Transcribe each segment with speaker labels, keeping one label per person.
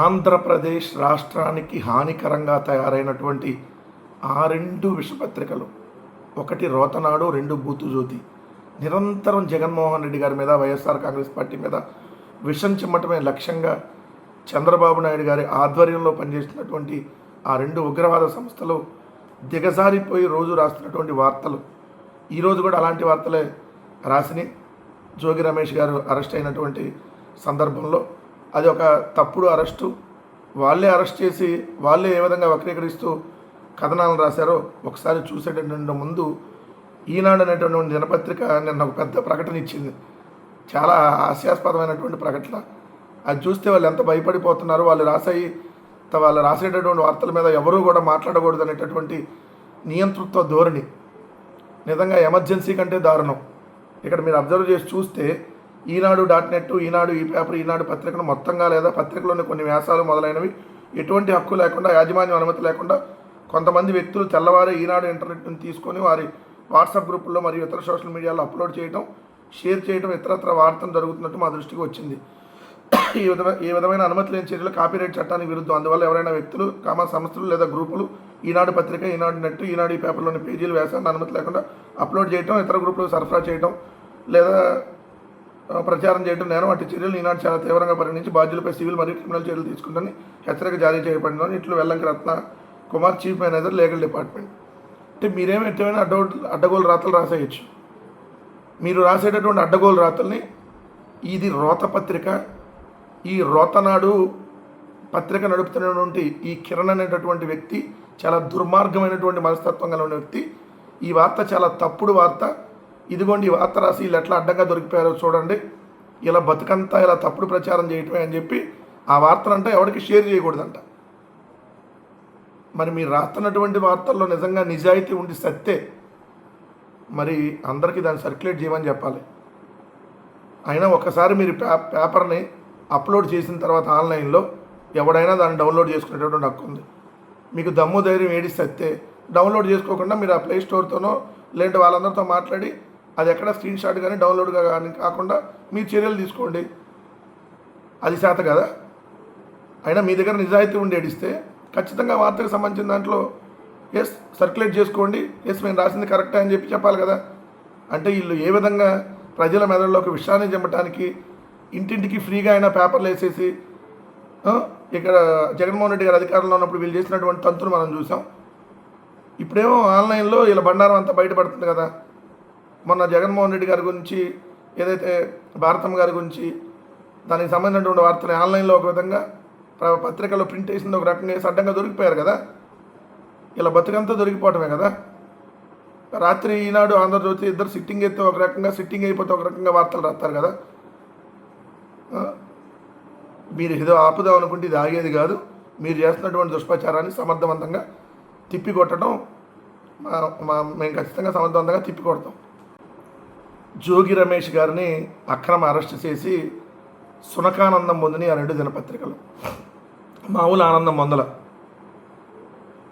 Speaker 1: ఆంధ్రప్రదేశ్ రాష్ట్రానికి హానికరంగా తయారైనటువంటి ఆ రెండు విషపత్రికలు. ఒకటి రోతనాడు రెండు బూతుజ్యోతి. నిరంతరం జగన్మోహన్ రెడ్డి గారి మీద వైఎస్ఆర్ కాంగ్రెస్ పార్టీ మీద విషం చిమ్మటమే లక్ష్యంగా చంద్రబాబు నాయుడు గారి ఆధ్వర్యంలో పనిచేస్తున్నటువంటి ఆ రెండు ఉగ్రవాద సంస్థలు దిగజారిపోయి రోజు రాస్తున్నటువంటి వార్తలు. ఈరోజు కూడా అలాంటి వార్తలే రాసినాయి జోగి రమేష్ గారు అరెస్ట్ అయినటువంటి సందర్భంలో అది ఒక తప్పుడు అరెస్టు. వాళ్ళే అరెస్ట్ చేసి వాళ్ళే ఏ విధంగా వక్రీకరిస్తూ కథనాలను రాశారో ఒకసారి చూసేటటువంటి ముందు ఈనాడు అనేటువంటి దినపత్రిక నిన్న ఒక పెద్ద ప్రకటన ఇచ్చింది. చాలా హాస్యాస్పదమైనటువంటి ప్రకటన. అది చూస్తే వాళ్ళు ఎంత భయపడిపోతున్నారో వాళ్ళు రాసాయి త- వాళ్ళు రాసేటటువంటి వార్తల మీద ఎవరూ కూడా మాట్లాడకూడదు అనేటటువంటి నియంతృత్వ ధోరణి. నిజంగా ఎమర్జెన్సీ కంటే దారుణం. ఇక్కడ మీరు అబ్జర్వ్ చేసి చూస్తే ఈనాడు డాట్ నెట్ ఈనాడు ఈ పేపర్ ఈనాడు పత్రికను మొత్తంగా లేదా పత్రికలోని కొన్ని వ్యాసాలు మొదలైనవి. ఎటువంటి హక్కు లేకుండా యాజమాన్యం అనుమతి లేకుండా కొంతమంది వ్యక్తులు తెల్లవారే ఈనాడు ఇంటర్నెట్ను తీసుకొని వారి వాట్సాప్ గ్రూపుల్లో మరియు ఇతర సోషల్ మీడియాలో అప్లోడ్ చేయడం షేర్ చేయడం ఇతరత్ర వార్తలు జరుగుతున్నట్టు మా దృష్టికి వచ్చింది. ఈ విధమైన ఈ విధమైన అనుమతి లేని చర్యలు కాపీరైట్ చట్టానికి విరుద్ధం. అందువల్ల ఎవరైనా వ్యక్తులు కామా సంస్థలు లేదా గ్రూపులు ఈనాడు పత్రిక ఈనాడు నెట్ ఈనాడు ఈ పేపర్లోని పేజీలు వ్యాసాన్ని అనుమతి లేకుండా అప్లోడ్ చేయడం ఇతర గ్రూపులకు సరఫరా చేయడం లేదా ప్రచారం చేయడం నేరం. వాటి చర్యలు ఈనాడు చాలా తీవ్రంగా పరిగణించి బాధ్యులపై సివిల్ మరియు క్రిమినల్ చర్యలు తీసుకుందని హెచ్చరిక జారీ చేయబడిందని ఇట్లు Vellanki Ratna Kumar chief manager legal department. అంటే మీరేమి ఎటువంటి అడ్డ అడ్డగోలు రాతలు రాసేయచ్చు. మీరు రాసేటటువంటి అడ్డగోలు రాతల్ని ఇది రోత పత్రిక ఈ రోతనాడు పత్రిక నడుపుతున్నటువంటి ఈ కిరణ్ అనేటటువంటి వ్యక్తి చాలా దుర్మార్గమైనటువంటి మనస్తత్వం కలిగిన వ్యక్తి. ఈ వార్త చాలా తప్పుడు వార్త. ఇదిగోండి ఈ వార్త రాసి వీళ్ళు ఎట్లా అడ్డంగా దొరికిపోయారో చూడండి. ఇలా బతుకంతా ఇలా తప్పుడు ప్రచారం చేయటమే అని చెప్పి ఆ వార్తలంట ఎవరికి షేర్ చేయకూడదంట. మరి మీరు రాస్తున్నటువంటి వార్తల్లో నిజంగా నిజాయితీ ఉండి సత్తే. మరి అందరికీ దాన్ని సర్క్యులేట్ చేయమని చెప్పాలి. అయినా ఒకసారి మీరు పే పేపర్ని అప్లోడ్ చేసిన తర్వాత ఆన్లైన్లో ఎవడైనా దాన్ని డౌన్లోడ్ చేసుకునేటటువంటి హక్కు ఉంది. మీకు దమ్ము ధైర్యం ఏడి సత్తే. డౌన్లోడ్ చేసుకోకుండా మీరు ఆ ప్లే స్టోర్తోనో లేదంటే వాళ్ళందరితో మాట్లాడి అది ఎక్కడ స్క్రీన్ షాట్ కానీ డౌన్లోడ్గా కానీ కాకుండా మీ చర్యలు తీసుకోండి. అది శాత కదా? అయినా మీ దగ్గర నిజాయితీ ఉండి ఏడిస్తే ఖచ్చితంగా వార్తకు సంబంధించిన దాంట్లో ఎస్ సర్క్యులేట్ చేసుకోండి. ఎస్ మేము రాసింది కరెక్టే అని చెప్పి చెప్పాలి కదా? అంటే వీళ్ళు ఏ విధంగా ప్రజల మెదడులోకి విషయాన్ని చెమ్మటానికి ఇంటింటికి ఫ్రీగా అయినా పేపర్లు వేసేసి ఇక్కడ జగన్మోహన్ రెడ్డి గారు అధికారంలో ఉన్నప్పుడు వీళ్ళు చేసినటువంటి తంతును మనం చూసాం. ఇప్పుడేమో ఆన్లైన్లో వీళ్ళ బండారం అంతా బయటపడుతుంది కదా? మొన్న జగన్మోహన్ రెడ్డి గారి గురించి ఏదైతే భారతమ్మ గారి గురించి దానికి సంబంధించినటువంటి వార్తలు ఆన్లైన్లో ఒక విధంగా ప్ర- పత్రికలో ప్రింట్ వేసింది ఒక రకంగా సడ్డంగా దొరికిపోయారు కదా? ఇలా బతుకంతా దొరికిపోవటమే కదా? రాత్రి ఈనాడు ఆంధ్రజ్యోతి ఇద్దరు సిట్టింగ్ అయితే ఒక రకంగా సిట్టింగ్ అయిపోతే ఒక రకంగా వార్తలు రాస్తారు కదా? మీరు ఏదో ఆపుదాం అనుకుంటే ఇది ఆగేది కాదు. మీరు చేస్తున్నటువంటి దుష్ప్రచారాన్ని సమర్థవంతంగా తిప్పికొట్టడం మా మేము ఖచ్చితంగా సమర్థవంతంగా తిప్పికొడతాం. జోగి రమేష్ గారిని అక్రమ అరెస్ట్ చేసి సునకానందం పొందిని ఆ రెండు దినపత్రికలు. మామూలు ఆనందం పొందల.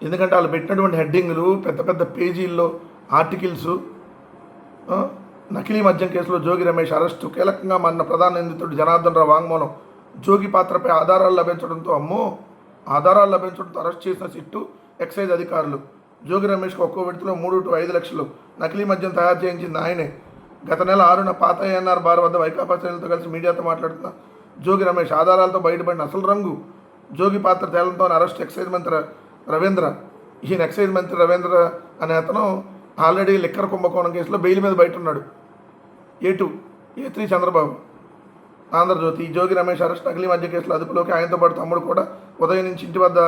Speaker 1: ఎందుకంటే వాళ్ళు పెట్టినటువంటి హెడ్డింగ్లు పెద్ద పెద్ద పేజీల్లో ఆర్టికల్స్ నకిలీ మద్యం కేసులో జోగి రమేష్ అరెస్టు కీలకంగా మారిన ప్రధాన నిందితుడు జనార్దన్ రావు వాంగ్మూలం జోగి పాత్రపై ఆధారాలు లభించడంతో అమ్మో ఆధారాలు లభించడంతో అరెస్ట్ చేసిన సిట్టు ఎక్సైజ్ అధికారులు. జోగి రమేష్కి ఒక్కో విడతలో మూడు టు ఐదు లక్షలు నకిలీ మద్యం తయారు చేయించింది ఆయనే. గత నెల ఆరున పాత ఏఎన్ఆర్ బార్ వద్ద వైకాపా శ్రేణులతో కలిసి మీడియాతో మాట్లాడుతున్న జోగి రమేష్ ఆధారాలతో బయటపడిన అసలు రంగు. జోగి పాత్ర తేలంతో అరెస్ట్ ఎక్సైజ్ మంత్రి రవీంద్ర. ఈయన ఎక్సైజ్ మంత్రి రవీంద్ర అనే అతను ఆల్రెడీ లిక్కర్ కుంభకోణం కేసులో బెయిల్ మీద బయట ఉన్నాడు A two A three Chandrababu. Andhrajyothi Jogi Ramesh arrest నకిలీ మధ్య కేసులో అదుపులోకి ఆయనతో పాటు తమ్ముడు కూడా ఉదయం నుంచి ఇంటి వద్ద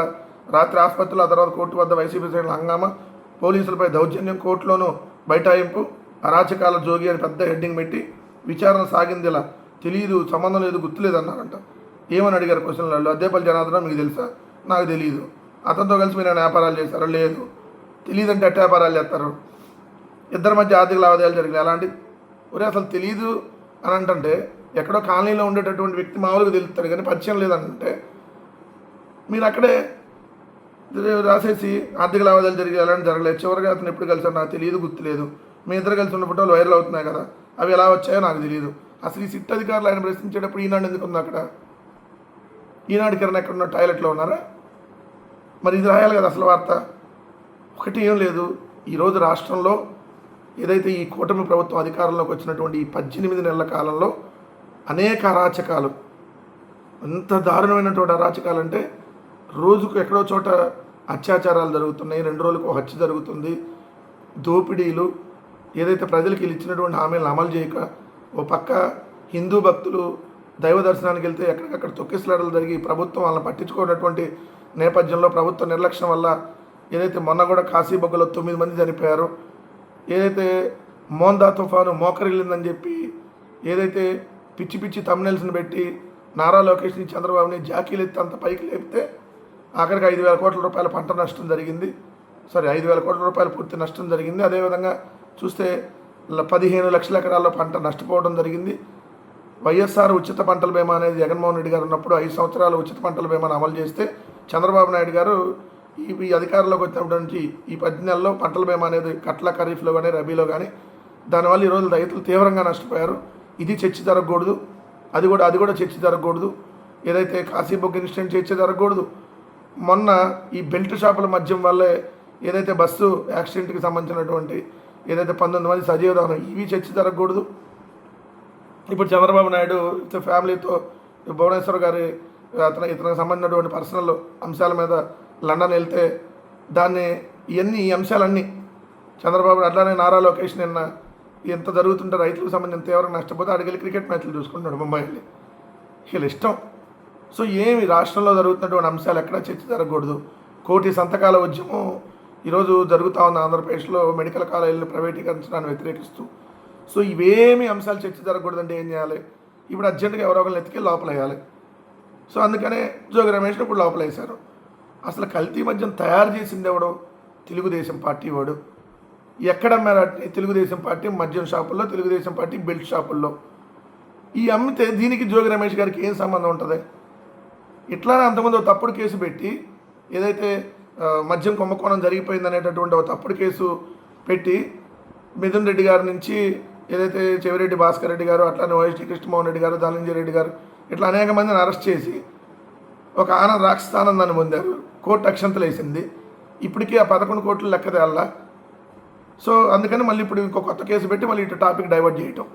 Speaker 1: రాత్రి ఆసుపత్రిలో ఆ తర్వాత కోర్టు వద్ద వైసీపీ శ్రేణుల హంగామా పోలీసులపై దౌర్జన్యం కోర్టులోనూ బైఠాయింపు అరాచకాల జోగి అని పెద్ద హెడ్డింగ్ పెట్టి విచారణ సాగింది ఇలా తెలియదు సంబంధం లేదు గుర్తులేదు అన్నారంట ఏమని అడిగారు క్వశ్చన్లలో అద్దేపల్లి జనార్దనం మీకు తెలుసా? నాకు తెలియదు అతనితో కలిసి మీరు వ్యాపారాలు చేశారు? లేదు. తెలియదంటే అట్ట వ్యాపారాలు చేస్తారు? ఇద్దరి మధ్య ఆర్థిక లావాదేవీలు జరిగినాయి. అలాంటి ఒరే అసలు తెలియదు అని అంటే ఎక్కడో కాలనీలో ఉండేటటువంటి వ్యక్తి మామూలుగా తెలుస్తాడు కానీ పరిచయం లేదంటే మీరు అక్కడే రాసేసి ఆర్థిక లావాదేవీలు జరిగి అలాంటి జరగలేదు. చివరిగా అతను ఎప్పుడు కలిసారు నాకు తెలియదు గుర్తులేదు. మీ ఇద్దరు కలిసి ఉన్న ఫోటోలు వైరల్ అవుతున్నాయి కదా అవి ఎలా వచ్చాయో నాకు తెలియదు అసలు ఈ సిట్ అధికారులు ఆయన ప్రశ్నించేటప్పుడు ఈనాడు ఎందుకు ఉంది అక్కడ? ఈనాడు కిరణ్ ఎక్కడున్న టాయిలెట్లో ఉన్నారా? మరి ఇది రాయాలి కదా అసలు వార్త. ఒకటి ఏం లేదు. ఈరోజు రాష్ట్రంలో ఏదైతే ఈ కూటమి ప్రభుత్వం అధికారంలోకి వచ్చినటువంటి ఈ పద్దెనిమిది నెలల కాలంలో అనేక అరాచకాలు ఎంత దారుణమైనటువంటి అరాచకాలు అంటే రోజుకు ఎక్కడో చోట అత్యాచారాలు జరుగుతున్నాయి రెండు రోజులకు హత్య జరుగుతుంది దోపిడీలు ఏదైతే ప్రజలకు వీళ్ళు ఇచ్చినటువంటి హామీలను అమలు చేయక ఓ పక్క హిందూ భక్తులు దైవ దర్శనానికి వెళ్తే ఎక్కడికక్కడ తొక్కిసలాడలు జరిగి ప్రభుత్వం వాళ్ళని పట్టించుకున్నటువంటి నేపథ్యంలో ప్రభుత్వ నిర్లక్ష్యం వల్ల ఏదైతే మొన్న కూడా కాశీబొగ్గలో తొమ్మిది మంది చనిపోయారు ఏదైతే మోందా తుఫాను మోకరిల్లిందని చెప్పి ఏదైతే పిచ్చి పిచ్చి తమ్నెల్స్ని పెట్టి నారా లోకేష్ని చంద్రబాబుని జాకీలు ఎత్తి అంత పైకి లేపితే ఆఖరికి ఐదు వేల కోట్ల రూపాయల పంట నష్టం జరిగింది. సారీ ఐదు వేల కోట్ల రూపాయల పూర్తి నష్టం జరిగింది. అదేవిధంగా చూస్తే పదిహేను లక్షల ఎకరాల్లో పంట నష్టపోవడం జరిగింది. వైఎస్ఆర్ ఉచిత పంటల బీమా అనేది జగన్మోహన్ రెడ్డి గారు ఉన్నప్పుడు ఐదు సంవత్సరాలు ఉచిత పంటల బీమాను అమలు చేస్తే చంద్రబాబు నాయుడు గారు ఈ అధికారంలోకి వచ్చినప్పటి నుంచి ఈ పది నెలల్లో పంటల బీమా అనేది కట్ల ఖరీఫ్లో కానీ రబీలో కానీ దానివల్ల ఈరోజు రైతులు తీవ్రంగా నష్టపోయారు. ఇది చర్చ జరగకూడదు. అది కూడా అది కూడా చర్చ జరగకూడదు. ఏదైతే కాశీబొగ్గ ఇన్సిడెంట్ చర్చ జరగకూడదు. మొన్న ఈ బెల్ట్ షాపుల మద్యం వల్లే ఏదైతే బస్సు యాక్సిడెంట్కి సంబంధించినటువంటి ఏదైతే పంతొమ్మిది మంది సజీవదానం ఇవి చర్చ జరగకూడదు. ఇప్పుడు చంద్రబాబు నాయుడు ఫ్యామిలీతో భువనేశ్వర్ గారి అతను ఇతనికి సంబంధించినటువంటి పర్సనల్ అంశాల మీద లండన్ వెళ్తే దాన్ని ఇవన్నీ ఈ అంశాలన్నీ చంద్రబాబు అట్లానే నారా లోకేష్ నిన్న ఎంత జరుగుతుంటే రైతులకు సంబంధించిన తీవ్రంగా నష్టపోతే అడిగి క్రికెట్ మ్యాచ్లు చూసుకుంటున్నాడు ముంబై వెళ్ళి. వీళ్ళు ఇష్టం. సో ఏమి రాష్ట్రంలో జరుగుతున్నటువంటి అంశాలు ఎక్కడ చర్చ జరగకూడదు. కోటి సంతకాల ఉద్యమం ఈరోజు జరుగుతూ ఉన్న ఆంధ్రప్రదేశ్లో మెడికల్ కాలేజీలను ప్రైవేటీకరించడాన్ని వ్యతిరేకిస్తూ. సో ఇవేమి అంశాలు చర్చ జరగకూడదంటే ఏం చేయాలి? ఇప్పుడు అర్జెంటుగా ఎవరో ఒకరిని ఎత్తికి లోపల వేయాలి సో అందుకనే జోగి రమేష్ ఇప్పుడు లోపలేశారు. అసలు కల్తీ మద్యం తయారు చేసింది ఎవడు? తెలుగుదేశం పార్టీ వాడు. ఎక్కడమ్మారు తెలుగుదేశం పార్టీ మద్యం షాపుల్లో తెలుగుదేశం పార్టీ బెల్ట్ షాపుల్లో? ఈ అమ్మితే దీనికి జోగి రమేష్ గారికి ఏం సంబంధం ఉంటుంది? ఇట్లానే అంతకుముందు ఒక తప్పుడు కేసు పెట్టి ఏదైతే మద్యం కుంభకోణం జరిగిపోయింది అనేటటువంటి ఒక తప్పుడు కేసు పెట్టి మిథున్ రెడ్డి గారి నుంచి ఏదైతే చెవిరెడ్డి భాస్కర్ రెడ్డి గారు అట్లానే వైఎస్టీ కృష్ణమోహన్ రెడ్డి గారు ధనంజయ రెడ్డి గారు ఇట్లా అనేక మందిని అరెస్ట్ చేసి ఒక ఆనంద రాక్షసానందాన్ని పొందారు. కోర్టు అక్షంతలు వేసింది. ఇప్పటికీ ఆ పదకొండు కోట్లు లెక్క తేళ్ళ సో అందుకని మళ్ళీ ఇప్పుడు ఇంకో కొత్త కేసు పెట్టి మళ్ళీ ఇటు టాపిక్ డైవర్ట్ చేయటం.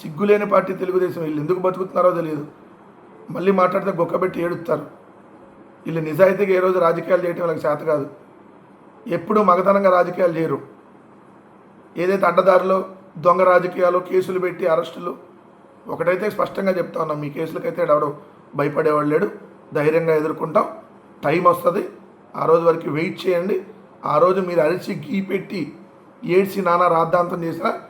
Speaker 1: సిగ్గులేని పార్టీ తెలుగుదేశం వీళ్ళు ఎందుకు బతుకుతున్నారో తెలియదు. మళ్ళీ మాట్లాడితే గొక్కబెట్టి ఏడుస్తారు. వీళ్ళు నిజాయితీగా ఏ రోజు రాజకీయాలు చేయటం వాళ్ళకి చేత కాదు. ఎప్పుడూ మగతనంగా రాజకీయాలు చేయరు. ఏదైతే అడ్డదారిలో దొంగ రాజకీయాలు కేసులు పెట్టి అరెస్టులు ఒకటైతే స్పష్టంగా చెప్తా ఉన్నాం మీ కేసులకైతే ఎవడో భయపడేవాడు లేడు. ధైర్యంగా ఎదుర్కొంటాం. టైం వస్తుంది. ఆ రోజు వరకు వెయిట్ చేయండి. ఆ రోజు మీరు అరిచి గీ పెట్టి ఏడ్చి నానా రాద్ధాంతం చేసినా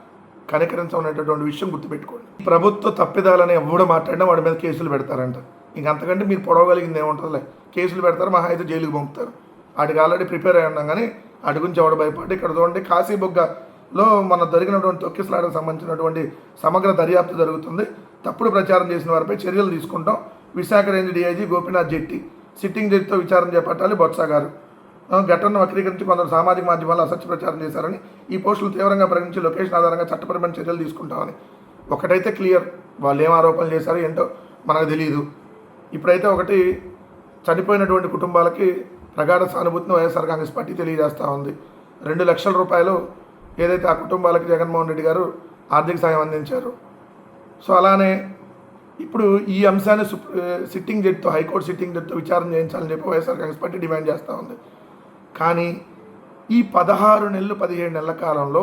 Speaker 1: కనికరించమనేటటువంటి విషయం గుర్తుపెట్టుకోండి. ప్రభుత్వ తప్పిదాలని ఎవడు మాట్లాడినా వాడి మీద కేసులు పెడతారంట. ఇంక అంతకంటే మీరు పొడవగలిగింది ఏముంటుందిలే. కేసులు పెడతారు మహా అయితే జైలుకి పంపుతారు. వాటికి ఆల్రెడీ ప్రిపేర్ అయి ఉన్నాం కానీ వాటి గురించి ఎవడు భయపడి ఇక్కడ చూడండి కాశీబొగ్గలో మన జరిగినటువంటి తొక్కిసలాటకు సంబంధించినటువంటి సమగ్ర దర్యాప్తు జరుగుతుంది. తప్పుడు ప్రచారం చేసిన వారిపై చర్యలు తీసుకుంటాం. Visakha range DIG Gopinath Jetti sitting జడ్జితో విచారణ చేపట్టాలి బొత్స గారు. ఘటనను వక్రీకరించి కొందరు సామాజిక మాధ్యమాల్లో అసత్య ప్రచారం చేశారని ఈ పోస్టులు తీవ్రంగా ప్రకటించి లొకేషన్ ఆధారంగా చట్టపరమైన చర్యలు తీసుకుంటామని. ఒకటైతే క్లియర్ వాళ్ళు ఏం ఆరోపణలు చేశారో ఏంటో మనకు తెలియదు ఇప్పుడైతే ఒకటి చనిపోయినటువంటి కుటుంబాలకి ప్రగాఢ సానుభూతిని వైఎస్ఆర్ కాంగ్రెస్ పార్టీ తెలియజేస్తూ ఉంది. రెండు లక్షల రూపాయలు ఏదైతే ఆ కుటుంబాలకి జగన్మోహన్ రెడ్డి గారు ఆర్థిక సాయం అందించారు. సో అలానే ఇప్పుడు ఈ అంశాన్ని సిట్టింగ్ జడ్జితో హైకోర్టు సిట్టింగ్ జడ్జితో విచారణ చేయించాలని చెప్పి వైఎస్ఆర్ కాంగ్రెస్ పార్టీ డిమాండ్ చేస్తూ ఉంది. కానీ ఈ పదహారు నెలలు పదిహేడు నెలల కాలంలో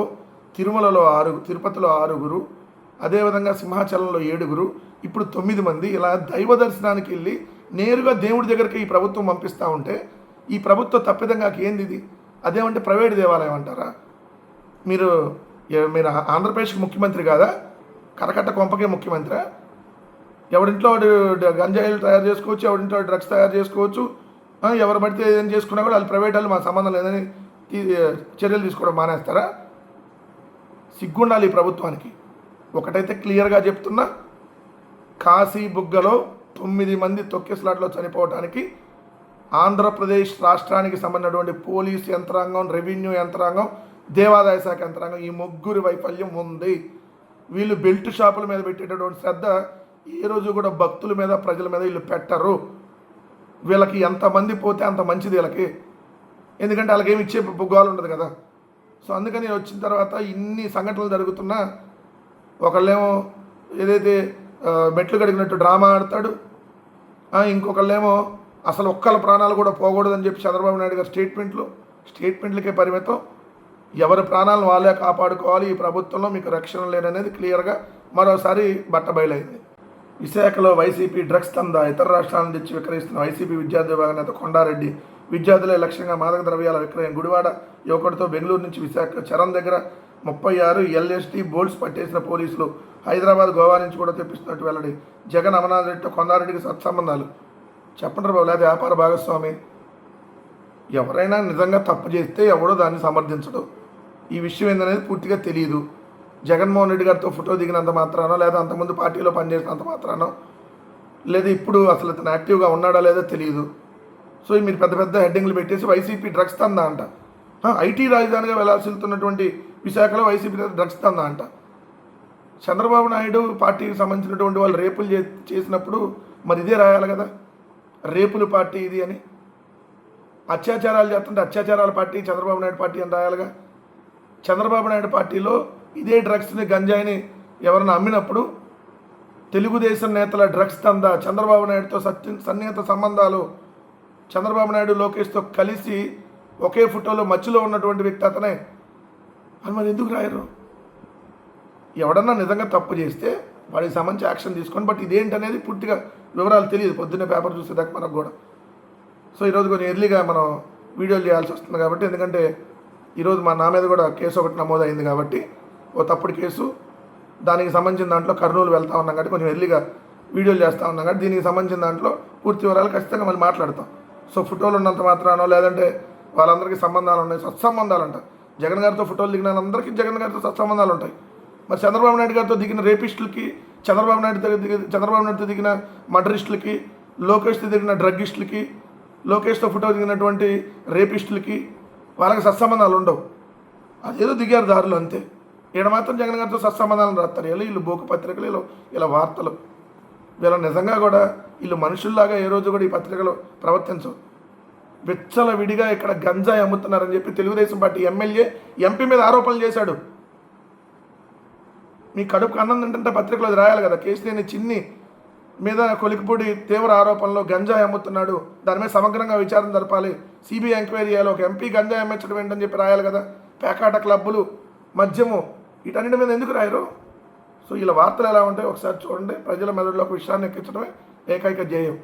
Speaker 1: తిరుమలలో ఆరుగురు తిరుపతిలో ఆరుగురు అదేవిధంగా సింహాచలంలో ఏడుగురు ఇప్పుడు తొమ్మిది మంది ఇలా దైవ దర్శనానికి వెళ్ళి నేరుగా దేవుడి దగ్గరికి ఈ ప్రభుత్వం పంపిస్తూ ఉంటే ఈ ప్రభుత్వ తప్పిదంగా ఏంది ఇది? అదేమంటే ప్రైవేట్ దేవాలయం అంటారా? మీరు మీరు ఆంధ్రప్రదేశ్కి ముఖ్యమంత్రి కాదా? కరకట్ట కొంపకే ముఖ్యమంత్రి? ఎవరింట్లో వాడు గంజాయిలు తయారు చేసుకోవచ్చు ఎవరింట్లో వాడు డ్రగ్స్ తయారు చేసుకోవచ్చు ఎవరు పడితే ఏం చేసుకున్నా కూడా వాళ్ళు ప్రైవేట్ వాళ్ళు మా సంబంధం లేదని తీ- చర్యలు తీసుకోవడం మానేస్తారా? సిగ్గుండాలి ఈ ప్రభుత్వానికి. ఒకటైతే క్లియర్గా చెప్తున్నా కాశీ బుగ్గలో తొమ్మిది మంది తొక్కిసలాట్లో చనిపోవడానికి ఆంధ్రప్రదేశ్ రాష్ట్రానికి సంబంధించినటువంటి పోలీస్ యంత్రాంగం రెవెన్యూ యంత్రాంగం దేవాదాయ శాఖ యంత్రాంగం ఈ ముగ్గురి వైఫల్యం ఉంది. వీళ్ళు బెల్ట్ షాపుల మీద పెట్టేటటువంటి శ్రద్ధ ఏ రోజు కూడా భక్తుల మీద ప్రజల మీద వీళ్ళు పెట్టరు. వీళ్ళకి ఎంతమంది పోతే అంత మంచిది వీళ్ళకి. ఎందుకంటే వాళ్ళకి ఏమి ఇచ్చే గోలు ఉండదు కదా. సో అందుకని వచ్చిన తర్వాత ఇన్ని సంఘటనలు జరుగుతున్నా ఒకళ్ళేమో ఏదైతే మెట్లు కడిగినట్టు డ్రామా ఆడతాడు. ఇంకొకళ్ళేమో అసలు ఒక్కళ్ళ ప్రాణాలు కూడా పోకూడదని చెప్పి చంద్రబాబు నాయుడు గారు స్టేట్మెంట్లు స్టేట్మెంట్లకే పరిమితం. ఎవరి ప్రాణాలను వాళ్ళే కాపాడుకోవాలి ఈ ప్రభుత్వంలో మీకు రక్షణ లేదనేది క్లియర్గా మరోసారి బట్ట బయలైంది. విశాఖలో వైసీపీ డ్రగ్స్ తందా ఇతర రాష్ట్రాల నుంచి తెచ్చి విక్రయిస్తున్న వైసీపీ విద్యార్థి విభాగ నేత కొండారెడ్డి విద్యార్థులే లక్ష్యంగా మాదక ద్రవ్యాల విక్రయం. గుడివాడ యువకుడితో బెంగళూరు నుంచి విశాఖ చరణ్ దగ్గర ముప్పై ఆరు ఎల్ఎస్టీ బోల్డ్స్ పట్టేసిన పోలీసులు హైదరాబాద్ గోవా నుంచి కూడా తెప్పిస్తున్నట్టు వెల్లడి జగన్ అమర్నాథ్ రెడ్డితో కొండారెడ్డికి సత్సంబంధాలు. చెప్పండి బాబు లేదా వ్యాపార భాగస్వామి ఎవరైనా నిజంగా తప్పు చేస్తే ఎవడో దాన్ని సమర్థించడు. ఈ విషయం ఏందనేది పూర్తిగా తెలియదు జగన్మోహన్ రెడ్డి గారితో ఫోటో దిగినంత మాత్రానో లేదా అంతకుముందు పార్టీలో పనిచేసినంత మాత్రానో లేదా ఇప్పుడు అసలు ఇతను యాక్టివ్గా ఉన్నాడా లేదో తెలియదు సో మీరు పెద్ద పెద్ద హెడ్డింగ్లు పెట్టేసి వైసీపీ డ్రగ్స్ తందా అంట. ఐటీ రాజధానిగా వెళ్ళాల్సితున్నటువంటి విశాఖలో వైసీపీ డ్రగ్స్ తందా అంట. చంద్రబాబు నాయుడు పార్టీకి సంబంధించినటువంటి వాళ్ళు రేపులు చే చేసినప్పుడు మరి ఇదే రాయాలి కదా? రేపులు పార్టీ ఇది అని? అత్యాచారాలు చేస్తుంటే అత్యాచారాల పార్టీ చంద్రబాబు నాయుడు పార్టీ అని రాయాలిగా? చంద్రబాబు నాయుడు పార్టీలో ఇదే డ్రగ్స్ని గంజాయిని ఎవరైనా అమ్మినప్పుడు తెలుగుదేశం నేతల డ్రగ్స్ తందా చంద్రబాబు నాయుడుతో సత్య సన్నిహిత సంబంధాలు చంద్రబాబు నాయుడు లోకేష్తో కలిసి ఒకే ఫోటోలో మధ్యలో ఉన్నటువంటి వ్యక్తి అతనే. అని మరి ఎందుకు రాయరు? ఎవడన్నా నిజంగా తప్పు చేస్తే వాడికి సంబంధించి యాక్షన్ తీసుకొని బట్ ఇదేంటనేది పూర్తిగా వివరాలు తెలియదు. పొద్దున్నే పేపర్ చూసేదాకా మనకు కూడా. సో ఈరోజు కొంచెం ఎర్లీగా మనం వీడియోలు చేయాల్సి వస్తుంది కాబట్టి ఎందుకంటే ఈరోజు మా నా మీద కూడా కేసు ఒకటి నమోదైంది కాబట్టి ఓ తప్పుడు కేసు. దానికి సంబంధించిన దాంట్లో కర్నూలు వెళ్తా ఉన్నాం కాబట్టి కొంచెం ఎర్లీగా వీడియోలు చేస్తూ ఉన్నాం కాబట్టి దీనికి సంబంధించిన దాంట్లో పూర్తి వివరాలు ఖచ్చితంగా మళ్ళీ మాట్లాడతాం. సో ఫోటోలు ఉన్నంత మాత్రానో లేదంటే వాళ్ళందరికీ సంబంధాలు ఉన్నాయి సత్సంబంధాలు అంట. జగన్ గారితో ఫోటోలు దిగిన వాళ్ళందరికీ జగన్ గారితో సత్సంబంధాలు ఉంటాయి. మరి చంద్రబాబు నాయుడు గారితో దిగిన రేపిస్టులకి చంద్రబాబు నాయుడుతో దిగి చంద్రబాబు నాయుడుతో దిగిన మర్డరిస్టులకి లోకేష్తో దిగిన డ్రగ్గిస్టులకి లోకేష్తో ఫోటో దిగినటువంటి రేపిస్టులకి వాళ్ళకి సత్సంబంధాలు ఉండవు. అదేదో దిగారు దారులు అంతే. ఈడ మాత్రం జగన్ గారితో సత్సంబంధాలను రాస్తారు. ఇలా వీళ్ళు బోకు పత్రికలు ఇలా ఇలా వార్తలు. వీళ్ళ నిజంగా కూడా వీళ్ళు మనుషుల్లాగా ఏ రోజు కూడా ఈ పత్రికలో ప్రవర్తించవు. విచ్చల విడిగా ఇక్కడ గంజాయి అమ్ముతున్నారని చెప్పి తెలుగుదేశం పార్టీ ఎమ్మెల్యే ఎంపీ మీద ఆరోపణలు చేశాడు. మీ కడుపు అన్నం తింటుంటే పత్రికలో అది రాయాలి కదా. కేసీనేని చిన్ని మీద కొలికిపూడి తీవ్ర ఆరోపణలో గంజాయి అమ్ముతున్నాడు. దాని మీద సమగ్రంగా విచారణ జరపాలి. సిబిఐ ఎంక్వైరీ చేయాలి. ఒక ఎంపీ గంజాయి అమ్మించడం ఏంటని చెప్పి రాయాలి కదా. పేకాట క్లబ్బులు మద్యము వీటన్నిటి మీద ఎందుకు రాయరు? సో ఇలా వార్తలు ఎలా ఉంటాయి ఒకసారి చూడండి. ప్రజల మెదడులో ఒక విషయాన్ని ఎక్కించడమే ఏకైక ధ్యేయం.